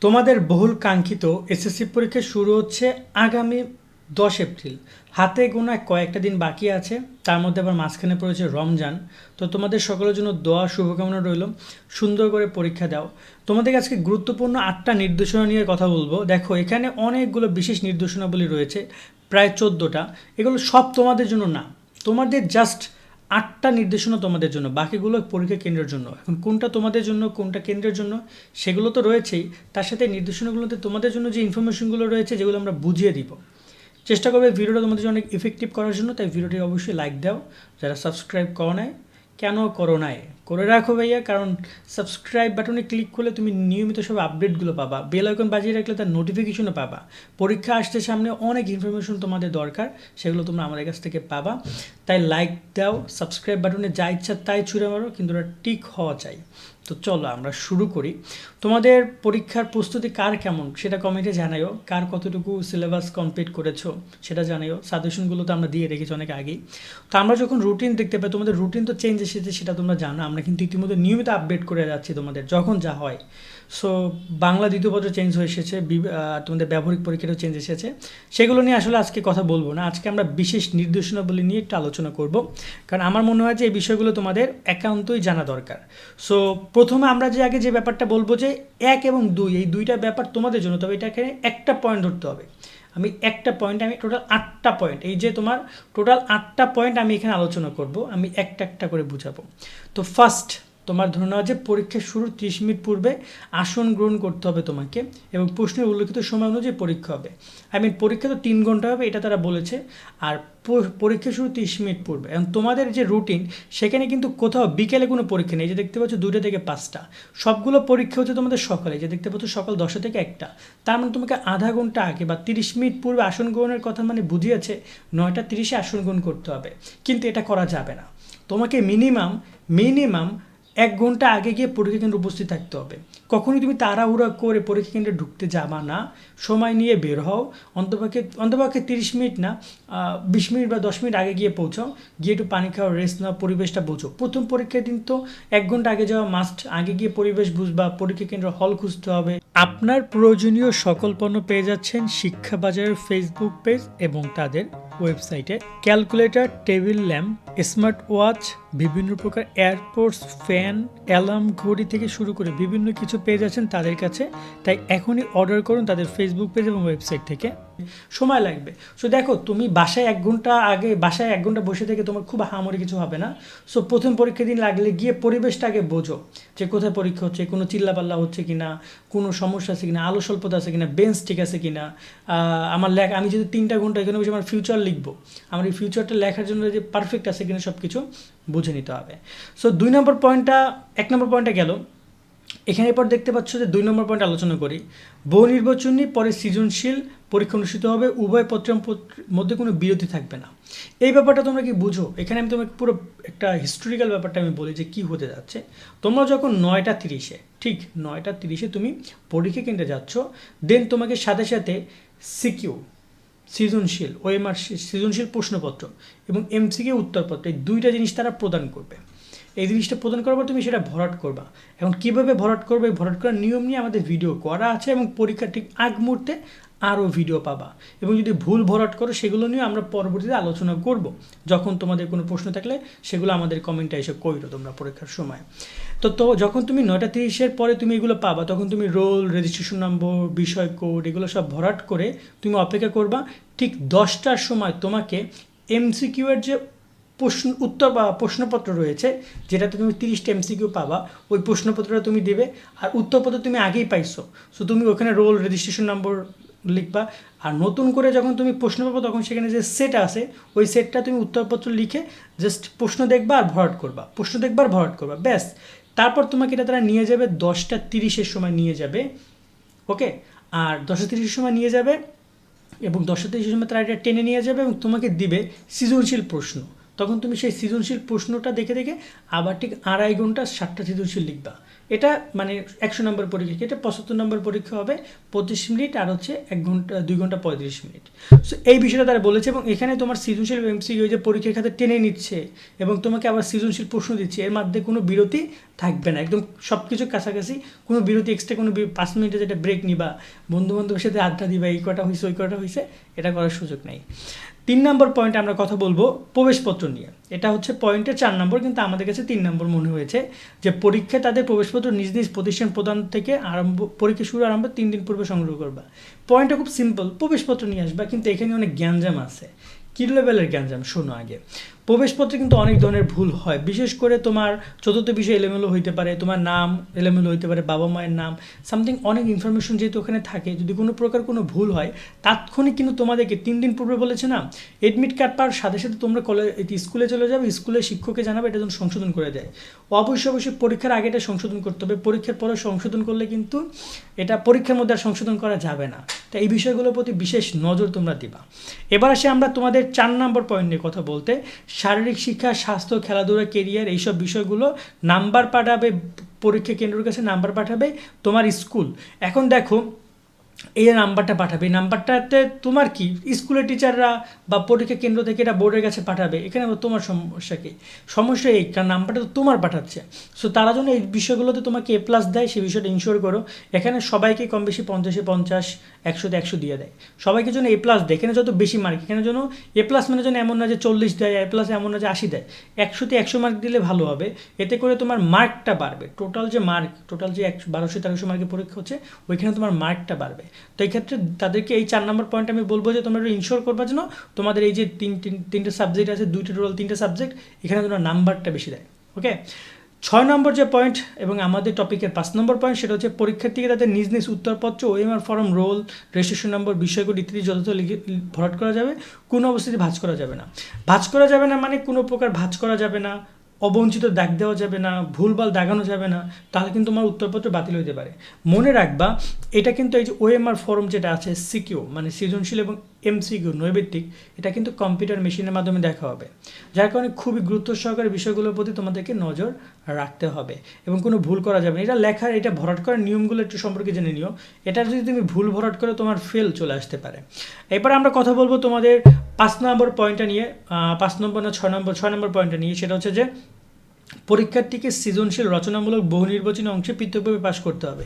তোমাদের বহুল কাঙ্ক্ষিত এসএসসি পরীক্ষা শুরু হচ্ছে আগামী দশ এপ্রিল। হাতে গোনায় কয়েকটা দিন বাকি আছে, তার মধ্যে আবার মাঝখানে পড়েছে রমজান। তো তোমাদের সকলের জন্য দোয়া, শুভকামনা রইল। সুন্দর করে পরীক্ষা দাও। তোমাদের আজকে গুরুত্বপূর্ণ আটটা নির্দেশনা নিয়ে কথা বলব। দেখো, এখানে অনেকগুলো বিশেষ নির্দেশনাবলী রয়েছে, প্রায় চোদ্দোটা। এগুলো সব তোমাদের জন্য না। তোমাদের জাস্ট আটটা নির্দেশনা তোমাদের জন্য, বাকিগুলো পরীক্ষা কেন্দ্রের জন্য। এখন কোনটা তোমাদের জন্য, কোনটা কেন্দ্রের জন্য, সেগুলো তো রয়েছেই। তার সাথে নির্দেশনাগুলোতে তোমাদের জন্য যে ইনফরমেশনগুলো রয়েছে, যেগুলো আমরা বুঝিয়ে দিব। চেষ্টা করবে ভিডিওটা তোমাদের জন্য অনেক ইফেক্টিভ করার জন্য, তাই ভিডিওটি অবশ্যই লাইক দাও। যারা সাবস্ক্রাইব করো নাই কেন করো নাই করে রাখো ভাইয়া, কারণ সাবস্ক্রাইব বাটনে ক্লিক করলে তুমি নিয়মিত সব আপডেটগুলো পাবা। বেল আইকন বাজিয়ে রাখলে তার নোটিফিকেশনও পাবা। পরীক্ষা আসতে সামনে অনেক ইনফরমেশন তোমাদের দরকার, সেগুলো তোমরা আমাদের কাছ থেকে পাবা। তাই লাইক দাও সাবস্ক্রাইব বাটনে যা ইচ্ছা তাই ছুঁড়ে মারো, কিন্তু ওটা টিক হওয়া চাই। তো চলো আমরা শুরু করি। তোমাদের পরীক্ষার প্রস্তুতি কার কেমন? সেটা কমেন্টে জানাইও। কার কতটুকু সিলেবাস কমপ্লিট করেছ, সেটা জানাইও। সাজেশনগুলো তো আমরা দিয়ে রেখেছি অনেক আগেই। তো আমরা যখন রুটিন দেখতে পাই, তোমাদের রুটিন তো চেঞ্জ এসেছে, সেটা তোমরা জানো। আমরা কিন্তু ইতিমধ্যে নিয়মিত আপডেট করে যাচ্ছি তোমাদের, যখন যা হয়। সো বাংলা দ্বিতীয় পত্র চেঞ্জ হয়ে এসেছে তোমাদের ব্যবহারিক পরীক্ষাটাও চেঞ্জ এসেছে। সেগুলো নিয়ে আসলে আজকে কথা বলব না। আজকে আমরা বিশেষ নির্দেশনাবলী নিয়ে একটু আলোচনা করব। কারণ আমার মনে হয় যে এই বিষয়গুলো তোমাদের একান্তই জানা দরকার। সো প্রথমে আমরা যে আগে যে ব্যাপারটা বলব যে এক এবং দুই, এই দুইটা ব্যাপার তোমাদের জন্য, তবে এটাকে একটা পয়েন্ট ধরতে হবে। আমি একটা পয়েন্ট আমি টোটাল আটটা পয়েন্ট এই যে তোমার টোটাল আটটা পয়েন্ট আমি এখানে আলোচনা করব, আমি একটা একটা করে বুঝাবো। তো ফার্স্ট তোমার ধরে নেওয়া যে পরীক্ষা শুরুর ত্রিশ মিনিট পূর্বে আসন গ্রহণ করতে হবে তোমাকে এবং প্রশ্নের উল্লেখিত সময় অনুযায়ী পরীক্ষা হবে। আই মিন পরীক্ষা তো তিন ঘণ্টা হবে, এটা তারা বলেছে। আর পরীক্ষা শুরু ত্রিশ মিনিট পূর্বে। এবং তোমাদের যে রুটিন সেখানে কিন্তু কোথাও বিকেলে কোনো পরীক্ষা নেই। যে দেখতে পাচ্ছ দুটো থেকে পাঁচটা। সবগুলো পরীক্ষা হচ্ছে তোমাদের সকালে। যে দেখতে পাচ্ছ, সকাল দশটা থেকে একটা। তার মানে তোমাকে আধা ঘণ্টা আগে বা তিরিশ মিনিট পূর্বে আসন গ্রহণের কথা মানে বুঝিয়েছে, নয়টা তিরিশে আসন গ্রহণ করতে হবে। কিন্তু এটা করা যাবে না। তোমাকে মিনিমাম মিনিমাম এক ঘণ্টা আগে গিয়ে পরীক্ষা কেন্দ্রে উপস্থিত থাকতে হবে। কখনোই তুমি তাড়াহুড়া করে পরীক্ষা কেন্দ্রে ঢুকতে যাবা না। সময় নিয়ে বের হও। অন্তপক্ষে অন্তপক্ষে তিরিশ মিনিট না বিশ মিনিট বা দশ মিনিট আগে গিয়ে পৌঁছাও। গিয়ে একটু পানি খাওয়া রেস্ট নাও, পরিবেশটা বোঝো। প্রথম পরীক্ষার দিন তো এক ঘণ্টা আগে যাওয়া মাস্ট আগে গিয়ে পরিবেশ বুঝবা, পরীক্ষা কেন্দ্র হল খুঁজতে হবে। আপনার প্রয়োজনীয় সকল পণ্য পেয়ে যাচ্ছেন শিক্ষা বাজারের ফেসবুক পেজ এবং তাদের ওয়েবসাইটে calculator table lamp smart watch বিভিন্ন প্রকার এয়ারপোর্টস ফ্যান অ্যালার্ম ঘড়ি থেকে শুরু করে বিভিন্ন কিছু পেয়ে যাচ্ছেন তাদের কাছে। তাই এখনই অর্ডার করুন তাদের ফেসবুক পেজ এবং ওয়েবসাইট থেকে। সময় লাগবে। সো দেখো তুমি বাসায় এক ঘণ্টা আগে বাসায় এক ঘণ্টা বসে থেকে তোমার খুব হামরি কিছু হবে না। সো প্রথম পরীক্ষা দিন লাগলে গিয়ে পরিবেশটা আগে বোঝো যে কোথায় পরীক্ষা হচ্ছে কোনো চিল্লাপাল্লা হচ্ছে কিনা কোনো সমস্যা আছে কিনা আলো স্বল্পতা আছে কিনা বেঞ্চ ঠিক আছে কিনা। আহ, আমার লেখা আমি যদি তিনটা ঘণ্টা এখানে বসে আমার ফিউচার লিখব আমার এই ফিউচারটা লেখার জন্য যে পারফেক্ট আছে কিনা সব কিছু বুঝে নিতে হবে। সো দুই নম্বর পয়েন্টটা, এক নম্বর পয়েন্টটা গেল। এখানে এরপর দেখতে পাচ্ছ যে দুই নম্বর পয়েন্ট আলোচনা করি। বহু নির্বাচনী পরে সৃজনশীল, পরীক্ষা অনুষ্ঠিত হবে, উভয় পত্রের মধ্যে কোনো বিরতি থাকবে না। এই ব্যাপারটা তোমরা কি বুঝো? এখানে আমি তোমাকে পুরো একটা হিস্টোরিক্যাল ব্যাপারটা আমি বলি যে কি হতে যাচ্ছে। তোমরা যখন নয়টা তিরিশে, ঠিক নয়টা তিরিশে তুমি পরীক্ষা কেন্দ্রে যাচ্ছ দেন তোমাকে সাথে সাথে সিকিউ সৃজনশীল, ওএমআর সৃজনশীল প্রশ্নপত্র এবং এমসিকে উত্তরপত্র, এই দুইটা জিনিস তারা প্রদান করবে। এই জিনিসটা প্রদান করার পর তুমি সেটা ভরাট করবা। এখন কীভাবে ভরাট করবে? ভরাট করার নিয়ম নিয়ে আমাদের ভিডিও করা আছে এবং পরীক্ষা ঠিক আগ মুহূর্তে আরও ভিডিও পাবা। এবং যদি ভুল ভরাট করো, সেগুলো নিয়ে আমরা পরবর্তীতে আলোচনা করব। যখন তোমাদের কোনো প্রশ্ন থাকলে, সেগুলো আমাদের কমেন্টে এসে কইরো তোমরা পরীক্ষার সময়। তো তো যখন তুমি নয়টা তিরিশের পরে তুমি এগুলো পাবা, তখন তুমি রোল রেজিস্ট্রেশন নম্বর বিষয় কোড এগুলো সব ভরাট করে তুমি অপেক্ষা করবা। ঠিক দশটার সময় তোমাকে এমসিকিউ এর যে প্রশ্ন, উত্তর বা প্রশ্নপত্র রয়েছে, যেটাতে তুমি তিরিশটা এমসিকিউ পাবা, ওই প্রশ্নপত্রটা তুমি দেবে। আর উত্তরপত্র তুমি আগেই পাইছো। সো তুমি ওখানে রোল রেজিস্ট্রেশন নম্বর লিখবা। আর নতুন করে যখন তুমি প্রশ্ন পাবো, তখন সেখানে যে সেট আছে, ওই সেটটা তুমি উত্তরপত্র লিখে জাস্ট প্রশ্ন দেখবা আর ভরাট করবা। প্রশ্ন দেখবা আর ভরাট করবা, ব্যাস। তারপর তোমাকে এটা তারা নিয়ে যাবে দশটা তিরিশের সময় নিয়ে যাবে, ওকে? আর দশটা তিরিশের সময় নিয়ে যাবে এবং দশটা তিরিশের সময় তারা এটা টেনে নিয়ে যাবে এবং তোমাকে দিবে সৃজনশীল প্রশ্ন। তখন তুমি সেই সৃজনশীল প্রশ্নটা দেখে দেখে আবার ঠিক আড়াই ঘণ্টা সাতটা সৃজনশীল লিখবা। এটা মানে একশো নম্বর পরীক্ষা এটা পঁচাত্তর নম্বর পরীক্ষা হবে পঁচিশ মিনিট আর হচ্ছে এক ঘণ্টা, দুই ঘণ্টা পঁয়ত্রিশ মিনিট। সো এই বিষয়টা তারা বলেছে এবং এখানে তোমার সৃজনশীল এমসিকিউ যে পরীক্ষার খাতে টেনে নিচ্ছে এবং তোমাকে আবার সৃজনশীল প্রশ্ন দিচ্ছে, এর মধ্যে কোনো বিরতি থাকবে না। একদম সব কিছু কাছাকাছি, কোনো বিরতি এক্সট্রা কোনো পাঁচ মিনিটে যেটা ব্রেক নিবা বন্ধু বান্ধবের সাথে আড্ডা দিবা, এই কটা হয়েছে ওই কটা হয়েছে এটা করার সুযোগ নেই। তিন নম্বর পয়েন্ট আমরা কথা বলব প্রবেশপত্র নিয়ে। এটা হচ্ছে পয়েন্টে চার নম্বর, কিন্তু আমাদের কাছে তিন নম্বর মনে হয়েছে যে পরীক্ষায় তাদের প্রবেশপত্র নিজ নিজ প্রতিষ্ঠান প্রদান থেকে আরম্ভ, পরীক্ষা শুরু আরম্ভ তিন দিন পূর্বে সংগ্রহ করবা। পয়েন্টটা খুব সিম্পল প্রবেশপত্র নিয়ে আসবা, কিন্তু এখানে অনেক জ্ঞানজাম আছে। কী লেভেলের জ্ঞানজাম শোনো আগে। প্রবেশপত্রে কিন্তু অনেক ধরনের ভুল হয়। বিশেষ করে তোমার চতুর্থ বিষয় এলোমেলো হইতে পারে, তোমার নাম এলোমেলো হইতে পারে, বাবা মায়ের নাম সামথিং অনেক ইনফরমেশন যেহেতু ওখানে থাকে, যদি কোনো প্রকার কোনো ভুল হয়, তাৎক্ষণিক কিন্তু তোমাদেরকে তিন দিন পূর্বে বলেছে না এডমিট কার্ড পাওয়ার সাথে সাথে তোমরা কলেজ স্কুলে চলে যাবে স্কুলে শিক্ষককে জানাবে, এটা যেন সংশোধন করে দেয়। অবশ্যই অবশ্যই পরীক্ষার আগে এটা সংশোধন করতে হবে, পরীক্ষার পরে সংশোধন করলে কিন্তু এটা পরীক্ষার মধ্যে আর সংশোধন করা যাবে না। তো এই বিষয়গুলোর প্রতি বিশেষ নজর তোমরা দিবা। এবার আসে আমরা তোমাদের চার নম্বর পয়েন্ট নিয়ে কথা বলতে। শারীরিক শিক্ষা, স্বাস্থ্য, খেলাধুলা কেরিয়ার এইসব বিষয়গুলো নাম্বার পাঠাবে, পরীক্ষা কেন্দ্রের কাছে নাম্বার পাঠাবে তোমার স্কুল। এখন দেখো এই যে নাম্বারটা পাঠাবে, এই নাম্বারটাতে তোমার কি? স্কুলের টিচাররা বা পরীক্ষা কেন্দ্র থেকে এটা বোর্ডের কাছে পাঠাবে, এখানে তোমার সমস্যা কি? সমস্যা এই, কারণ নাম্বারটা তো তোমার পাঠাচ্ছে। সো তারা যেন এই বিষয়গুলোতে তোমাকে এ প্লাস দেয় সেই বিষয়টা ইনশোর করো। এখানে সবাইকে কম বেশি পঞ্চাশে পঞ্চাশ, একশোতে একশো দিয়ে দেয়। সবাইকে যেন এ প্লাস দেয়। এখানে যত বেশি মার্ক এখানে যেন এ প্লাস মানে যেন এমন না যে চল্লিশ দেয় এ প্লাস এমন না যে আশি দেয়। একশোতে একশো মার্ক দিলে ভালো হবে। এতে করে তোমার মার্কটা বাড়বে। টোটাল যে মার্ক টোটাল যে একশো, বারোশো, তেরোশো মার্কের পরীক্ষা হচ্ছে, ওইখানে তোমার মার্কটা বাড়বে। তো এই ক্ষেত্রে তাদেরকে এই চার নম্বর পয়েন্ট আমি বলব যে তোমরা ইনশোর করবা যেন তোমাদের এই যে তিন, তিন- তিনটে সাবজেক্ট আছে, দুইটা টোটাল তিনটে সাবজেক্ট এখানে তোমার নাম্বারটা বেশি দেয় ওকে ছয় নম্বর যে পয়েন্ট এবং আমাদের টপিকের পাঁচ নম্বর পয়েন্ট সেটা হচ্ছে পরীক্ষার্থীকে তাদের নিজ নিজ উত্তরপত্র OMR form roll registration number বিষয়গুলো ইত্যাদি যথাযথ লিখে, ভরাট করা যাবে, কোনো অবস্থাতে ভাঁজ করা যাবে না। ভাঁজ করা যাবে না মানে কোনো প্রকার ভাঁজ করা যাবে না অবঞ্চিত দাগ দেওয়া যাবে না, ভুলভাল দাগানো যাবে না, তাহলে কিন্তু তোমার উত্তরপত্র বাতিল হতে পারে। মনে রাখবা, এটা কিন্তু এই যে ওএমআর ফর্ম যেটা আছে সিকিউ মানে সৃজনশীল এবং এমসিকিউ নৈবেত্তিক, এটা কিন্তু কম্পিউটার মেশিনের মাধ্যমে দেখা হবে। যার কারণে খুবই গুরুত্ব সহকারে বিষয়গুলোর প্রতি তোমাদেরকে নজর রাখতে হবে এবং কোনো ভুল করা যাবে না। এটা লেখার, এটা ভরাট করার নিয়মগুলো একটু সম্পর্কে জেনে নিও। এটা যদি তুমি ভুল ভরাট করো তোমার ফেল চলে আসতে পারে। এবার আমরা কথা বলব তোমাদের পাঁচ নম্বর পয়েন্টটা নিয়ে পাঁচ নম্বর না ছয় নম্বর ছয় নম্বর পয়েন্টটা নিয়ে, সেটা হচ্ছে যে পরীক্ষার্থীকে সৃজনশীল, রচনামূলক বহু নির্বাচনী অংশে পৃথকভাবে পাশ করতে হবে।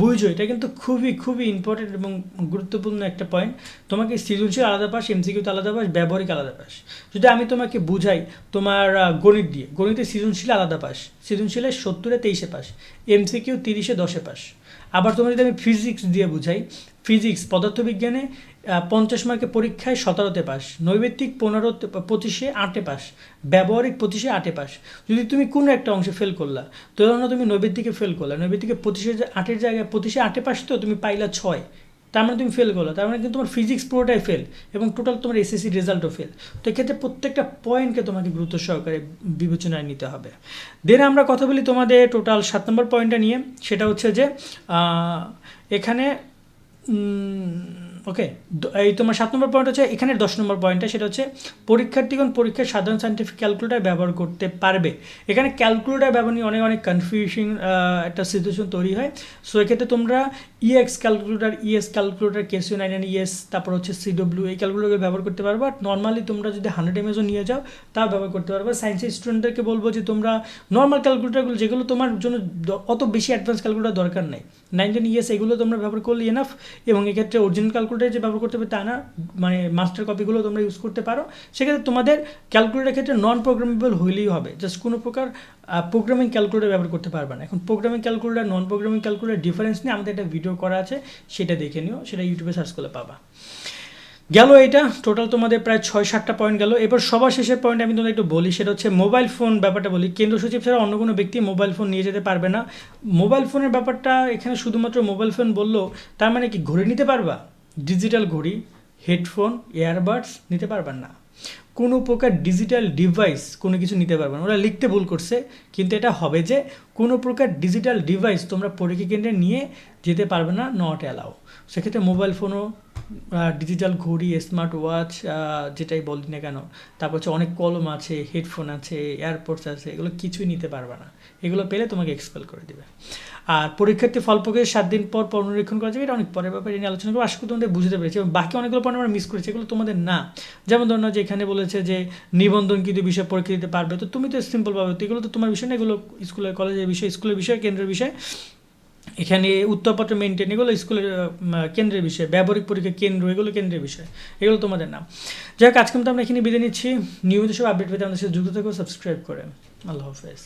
বুঝছ? এটা কিন্তু খুবই খুবই ইম্পর্টেন্ট এবং গুরুত্বপূর্ণ একটা পয়েন্ট তোমাকে সৃজনশীল আলাদা পাস এমসিকিউতে আলাদা পাস ব্যবহারিক আলাদা পাস যদি আমি তোমাকে বুঝাই তোমার গণিত দিয়ে, গণিতে সৃজনশীল আলাদা পাস সৃজনশীলের সত্তরে তেইশে পাস এমসিকিউ তিরিশে দশে পাস। আবার তোমার যদি আমি ফিজিক্স দিয়ে বুঝাই ফিজিক্স পদার্থবিজ্ঞানে পঞ্চাশ মার্কের পরীক্ষায় সতেরোতে পাস, নৈবেত্তিক পনেরো পঁচিশে আটে পাস, ব্যবহারিক পঁচিশে আটে পাস। যদি তুমি কোনো একটা অংশে ফেল করলা তো তুমি নৈবেত্তিকে ফেল করলা, নৈবেত্তিকে পঁচিশে আটের জায়গায় পঁচিশে আটে পাস তো, তুমি পাইলা ছয়। তার মানে তুমি ফেল করল, তার মানে কিন্তু তোমার ফিজিক্স পুরোটাই ফেল এবং টোটাল তোমার এসএসসি রেজাল্টও ফেল তো এক্ষেত্রে প্রত্যেকটা পয়েন্টকে তোমাকে গুরুত্ব সহকারে বিবেচনায় নিতে হবে। দেন আমরা কথা বলি তোমাদের টোটাল সাত নম্বর পয়েন্টটা নিয়ে, সেটা হচ্ছে যে এখানে ওকে এই তোমার সাত নম্বর পয়েন্ট হচ্ছে, এখানে দশ নম্বর পয়েন্টটা সেটা হচ্ছে পরীক্ষার্থীগণ পরীক্ষায় সাধারণ সায়েন্টিফিক ক্যালকুলেটার ব্যবহার করতে পারবে। এখানে ক্যালকুলেটার ব্যবহার নিয়ে অনেক অনেক কনফিউশন একটা সিচুয়েশন তৈরি হয়। সো এক্ষেত্রে তোমরা EX calculator ES calculator Casio nine ES তারপর হচ্ছে সিডব্লিউ এই ক্যালকুলেটার ব্যবহার করতে পারবে। আর নর্মালি তোমরা যদি হান্ড্রেড এমএজও নিয়ে যাও, তাও ব্যবহার করতে পারবে। সায়েন্সের স্টুডেন্টদেরকে বলব যে তোমরা নর্মাল ক্যালকুলেটারগুলো যেগুলো তোমার জন্য অত বেশি অ্যাডভান্স ক্যালকুলেটার দরকার নেই। নাইন নাইনটিন ইএস এগুলো তোমরা ব্যবহার করলে এনাফ এবং এক্ষেত্রে অরিজিনাল ক্যালকুলেটার যে ব্যবহার করতে হবে, তা না। মানে মাস্টার কপিগুলো তোমরা ইউজ করতে পারো। সেক্ষেত্রে তোমাদের ক্যালকুলেটার ক্ষেত্রে নন প্রোগ্রামেবল হইলেই হবে। জাস্ট কোনো প্রকার প্রোগ্রামিং ক্যালকুলেটার ব্যবহার করতে পারবে না। এখন programming calculator non programming calculator difference নিয়ে আমাদের একটা ভিডিও করা আছে, সেটা দেখে নিও, সেটা ইউটিউবে সার্চ করলে পাবা। গেল এটা টোটাল তোমাদের প্রায় ছয় সাতটা পয়েন্ট গেল। এবার সবার শেষের পয়েন্ট আমি তোমাদের একটু বলি, সেটা হচ্ছে মোবাইল ফোন ব্যাপারটা বলি। কেন্দ্র সচিব ছাড়া অন্য কোনো ব্যক্তি মোবাইল ফোন নিয়ে যেতে পারবে না। মোবাইল ফোনের ব্যাপারটা এখানে শুধুমাত্র মোবাইল ফোন বলল, তার মানে কি, ঘড়ি নিতে পারবা? ডিজিটাল ঘড়ি হেডফোন এয়ারবাডস নিতে পারবেন না। কোনো প্রকার ডিজিটাল ডিভাইস কোনো কিছু নিতে পারবে না। ওরা লিখতে ভুল করছে, কিন্তু এটা হবে যে কোনো প্রকার ডিজিটাল ডিভাইস তোমরা পরীক্ষা কেন্দ্রে নিয়ে যেতে পারবে না নট অ্যালাউ সেক্ষেত্রে মোবাইল ফোনও ডিজিটাল ঘড়ি স্মার্ট ওয়াচ যেটাই বলি না কেন। তারপর হচ্ছে অনেক কলম আছে হেডফোন আছে এয়ারপোর্টস আছে, এগুলো কিছুই নিতে পারবে না। এগুলো পেলে তোমাকে এক্সপেল করে দিবে। আর পরীক্ষার্থী ফল সাত দিন পর পুনরীক্ষণ করা যাবে, এটা অনেক পরের ব্যাপারে নিয়ে আলোচনা করব। আশা করি তোমাদের বুঝতে পেরেছি এবং বাকি অনেকগুলো পয়েন্ট আমরা মিস করেছি, এগুলো তোমাদের না। যেমন ধরো যে এখানে বলেছে যে নিবন্ধন কিন্তু বিষয় পরীক্ষা দিতে পারবে, তো তুমি তো সিম্পল পাবে তো এগুলো তো তোমার বিষয় না, এগুলো স্কুলের কলেজের বিষয় স্কুলের বিষয়, কেন্দ্রের বিষয়। এখানে উত্তরপত্র মেনটেন এগুলো স্কুলের কেন্দ্রের বিষয়, ব্যবহারিক পরীক্ষা কেন্দ্র, এগুলো কেন্দ্রের বিষয়, এগুলো তোমাদের নাম। যাই হোক আজকে আমরা এখানে বিদায় নিচ্ছি। নিয়মিত সব আপডেট পেতে আমাদের সাথে যুক্ত থাকো সাবস্ক্রাইব করে। আল্লাহ হাফেজ।